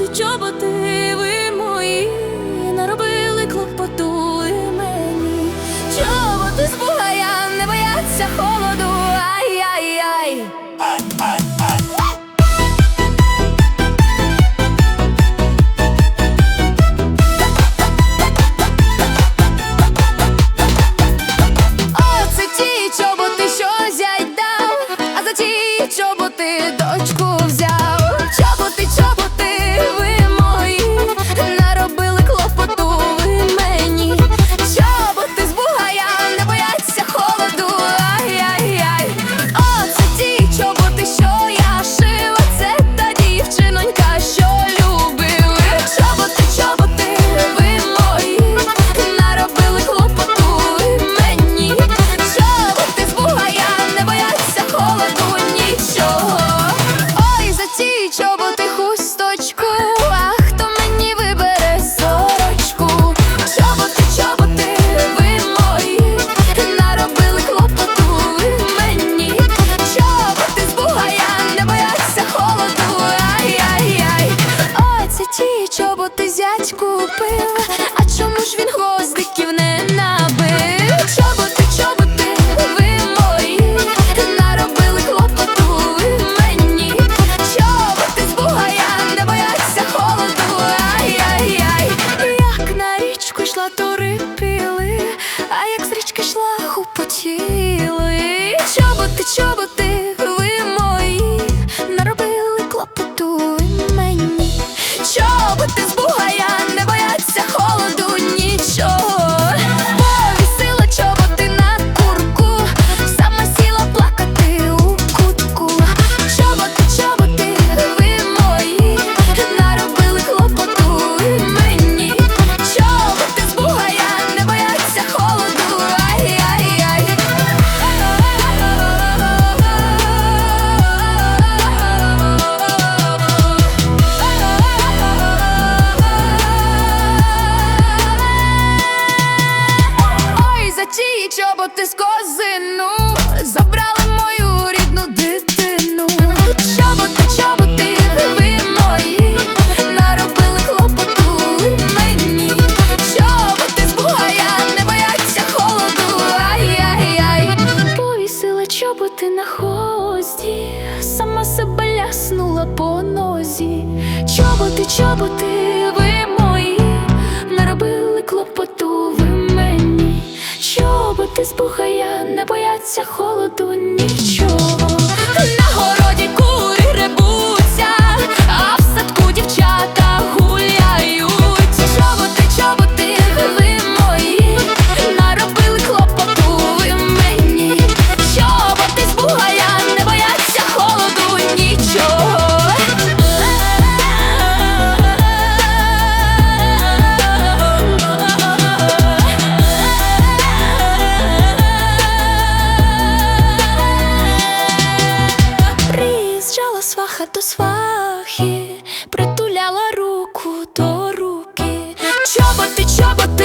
the job of the бояться холоду чоботи з козину забрали мою рідну дитину. Чоботи, чоботи, ви мої, наробили хлопоту мені. Чоботи з бугая не бояться холоду. Ай-яй-яй. Повісила чоботи на хвості, сама себе ляснула по нозі. Чоботи, чоботи, бугая не бояться холоду. Пахи притуляла руку до руки, чоботи, чоботи.